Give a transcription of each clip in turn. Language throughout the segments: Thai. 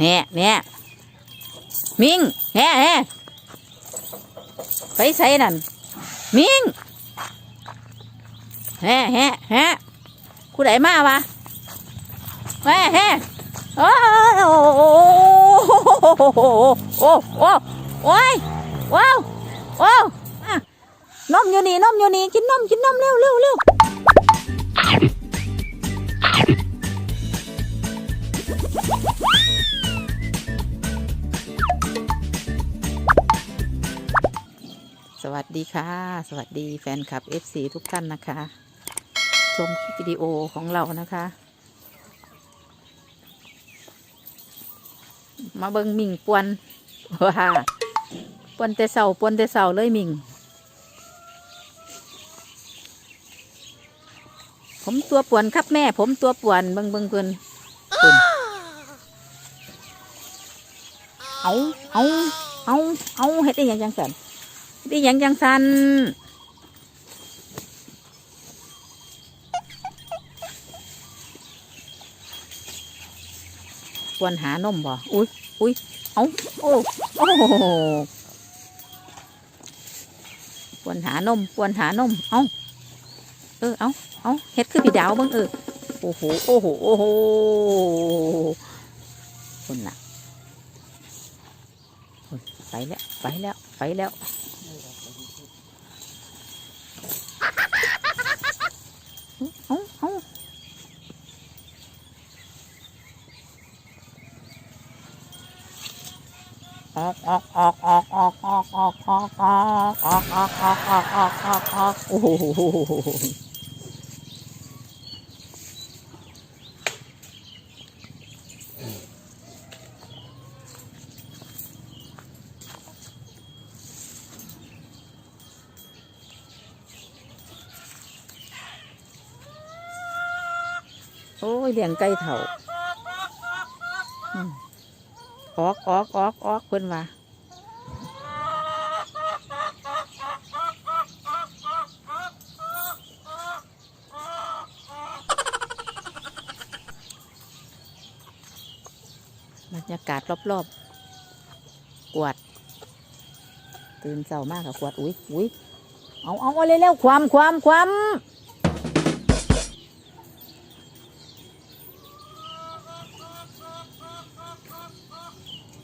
แน่แน่มิงแน่แน่ไปใส่นั่นมิงแฮ่แฮ่แฮ่ผู้ใดมาวะแฮ่แฮ่โอ้โอ้โอ้โอ้โอ้โอ้ยว้าวว้าวนมอยู่นี่นมอยู่นี่กินนมกินนมเร็วเร็วเร็ว สวัสดีค่ะ สวัสดีแฟนคลับ FC ทุกท่านนะคะ ชมคลิปวิดีโอของเรานะคะ มาเบิงมิงปวนว่าปวนแต่เสาปวนแต่เสาเลยมิงผมตัวป่วนครับแม่ ผมตัวป่วนเบิงเบิงเพิ่นเพิ่นเอาเอาเอาเอาเฮ็ดได้ ดิยังจังสันควรหานมบ่ อุ้ยอุ้ยเอาโอ้ โอ้ควรหานมควรหานม เอาเออ เอาเอาเฮ็ดคือพี่ดาวบ้างเออ โอ้โห โอ้โห โอ้โหคนน่ะ ไปแล้ว ไปแล้ว ไปแล้ว โอ้โหโอ้ยเลี้ยงไก่เถ่า ออกออกออกออกเพิ่นว่าบรรยากาศรอบๆ กวด ตื่นเช้ามากกับกวด อุ้ยอุ้ยเอาเอาเอาเร็วๆความความความ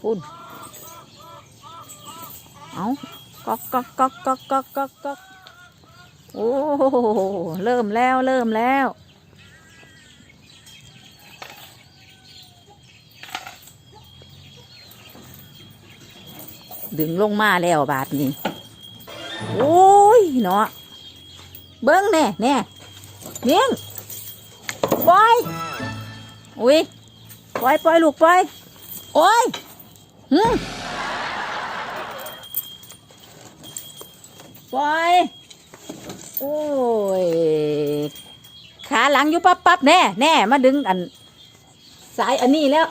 ปุ่นเอาก๊อกก๊อกก๊อกก๊อกก๊อกก๊อกก๊อกโอ้โหเริ่มแล้วเริ่มแล้วดึงลงมาแล้วบาทนี้ โอ้ยเนาะ เบิ้งแน่แน่เนียงปล่อย อุ้ยปล่อยปล่อยลูกปล่อย โอ้ย ปล่อย โอ้ย ขาหลังอยู่ปั๊บปั๊บแน่แน่มาดึงอัน สายอันนี้แล้ว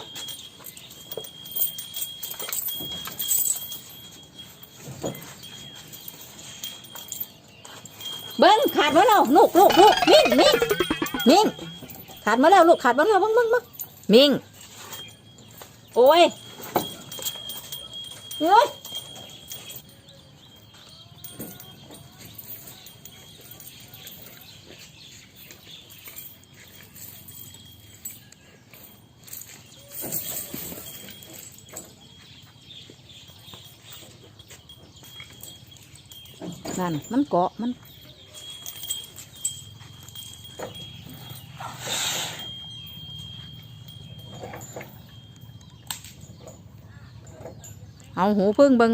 เบิ้งขาดมาแล้วลูกลูกลูกมิ่งมิ่งมิ่งขาดมาแล้วลูกขาดมาแล้วเบิ้งเบิ้งเบิ้งมิ่งโอ้ย นั่นมันเกาะมัน เอาหูพึ่งเบิง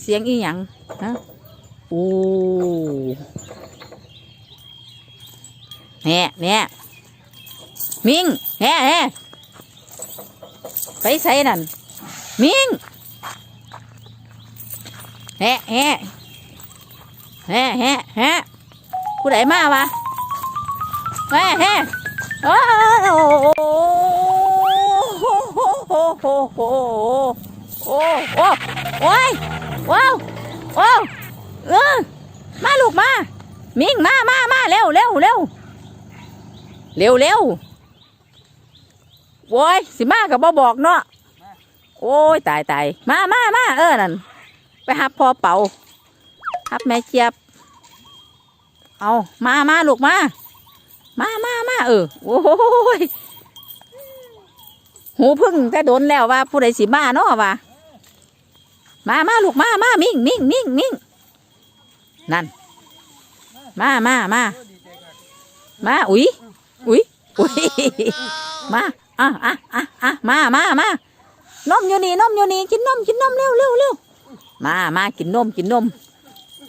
เสียงอีหยังฮะโอ้แน่แน่มิงแน่แน่ไปใส่นั่นมิงแฮ่แฮ่แฮ่แฮ่แฮ่ผู้ใดมาวะแฮ่แฮ่ อ้โหโอ้โหโอ้โหโอ้ยว้าวว้าวเออมาลูกมา มิงมามามาเร็วเร็วเร็วเร็วเร็วโว้ยสิมากับบ่บอกเนาะโอ้ยตายตายมามามาเออนั่นไปหับพอเป่าหับแม่เจี๊ยบเอามามาลูกมา มามามาเออ โอ้ยหูพึ่งแต่โดนแล้วว่า ผู้ใดสิมาเนาะว่ามามาลูกมามามิ่งมิ่งมิ่งมิ่งนั่น มามามามาอุ้ยอุ้ยอุ้ยมาอะอะอะอะมามามา นมอยู่นี่นมอยู่นี่กินนมกินนมเร็วเร็วเร็วมามากินนมกินนม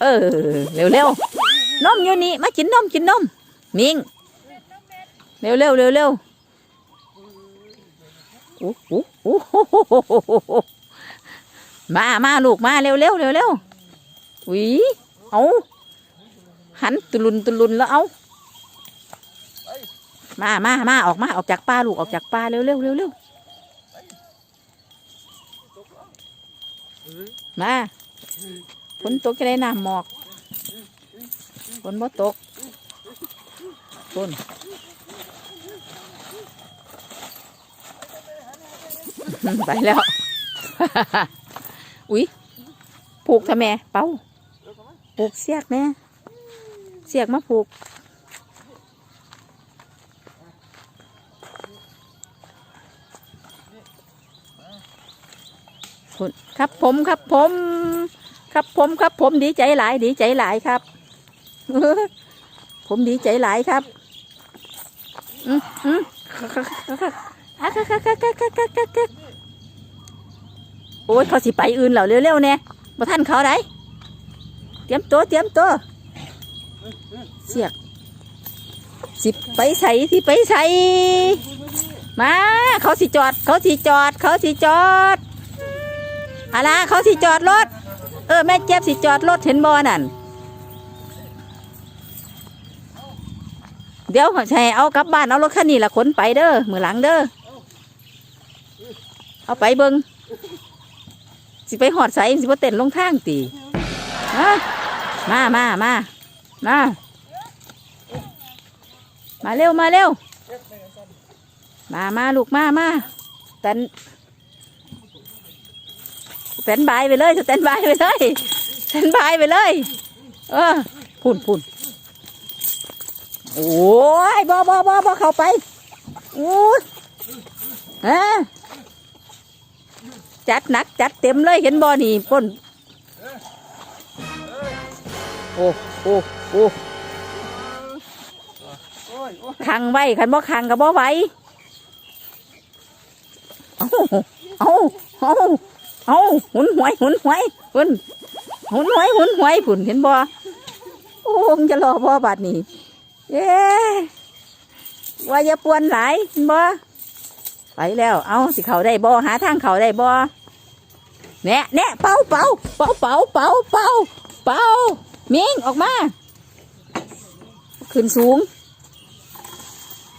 เออเร็วเร็วนมอยู่นี่มากินนมกินนมมิ่ง เร็วเร็วเร็วเร็วโอ้โหโอ้โหมามาลูกมาเร็วเร็วเร็วเร็วอุ้ยเอาหันตุลุนตุลุนแล้วเอามามามาออกมาออกจากป่าลูกออกจากป่าเร็วเร็วเร็วเร็วมาฝนตกจะได้น้ำหมอกฝนบ่ตกฝน ไปแล้ว อุ๊ยผูกทำไมเป้าผูกเสียกแม่เสียกมาผูกคุณครับผมครับผม ครับผมครับผมดีใจหลายดีใจหลายครับ ผมดีใจหลายครับ อืมอืม อ้ยเขาสิไปอื่นแล้วเร็วๆเนี่ยบ่ท่านเขาได้เตรียมตัวเตรียมตัวเสียกสิไปใส่ที่ไปใส่มาเขาสิจอด เขาสิจอด เขาสิจอดอะไรเขาสิจอดรถ เออแม่เจ็บสิจอดรถเห็นบ่นั่นเดี๋ยวใช้เอากลับบ้านเอารถคันนี้ละขนไปเด้อมือหลังเด้อเอาไปเบิง สิไปหอดใส่สิบ่เต้นลงทางตีมา มา มา มา มาเร็ว มาเร็ว มา มาลูกมา มาแตนสแตนบายไปเลยสแตนบายไปเลยสแตนบายไปเลย เออพุ่นพุ่นโอ้ยบอบอบอบอเข้าไปโอ้ยฮะ จัดหนักจัดเต็มเลยเห็นบอนี่ป้นโอ้โอ้โอ้ขังไว้ขันบ่ขังกับบ่ไหวเอาเอาเอาเอาหุนหวยหุนหวยหุนหุนหวยหุนหวยผุนเห็นบ่โอ้งจะรอบ่บาดนี้เย้ว่าอย่าปวนหลายเห็นบ่ ไปแล้ว เอาสิเขาได้บ่หาทางเขาได้บ่แน่แน่เป่าเป่าเป่าเป่าเป่าเป่าเป่ามิงออกมา ขึ้นสูง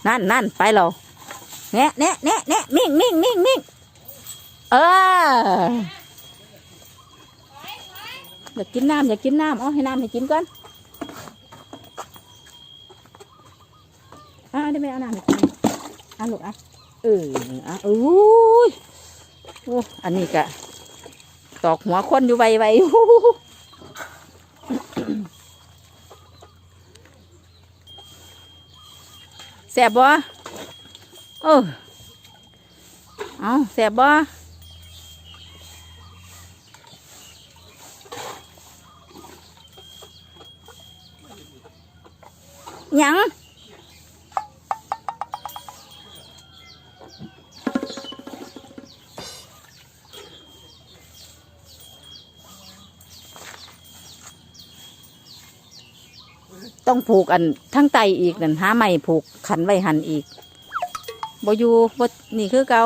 นั่นนั่นไปเราแน่แน่แน่แน่มิงมิงมิงมิงเอออยากกินน้ำอยากกินน้ำเอาให้น้ำให้กินก่อนอะได้ไหมเอาน้ำให้กินอะลูกอะ เอออะอู้ยโอ้อันนี้กะตอกหัวคนอยู่ไวไวแสบบ่เออเอาแสบบ่ยัง ต้องผูกอันทั้งไตอีกนั่นหาไม่ผูกขันไว้หันอีกบอยู่บนี่คือเกา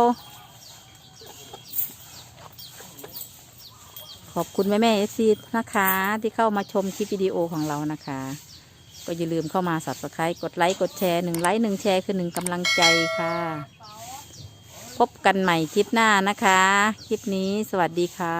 ขอบคุณแม่แม่เอฟซีนะคะ ที่เข้ามาชมคลิปวิดีโอของเรานะคะ ก็อย่าลืมเข้ามาสับสไครต์กดไลค์กดแชร์หนึ่งไลค์หนึ่งแชร์คือหนึ่งกำลังใจค่ะ พบกันใหม่คลิปหน้านะคะ คลิปนี้สวัสดีค่ะ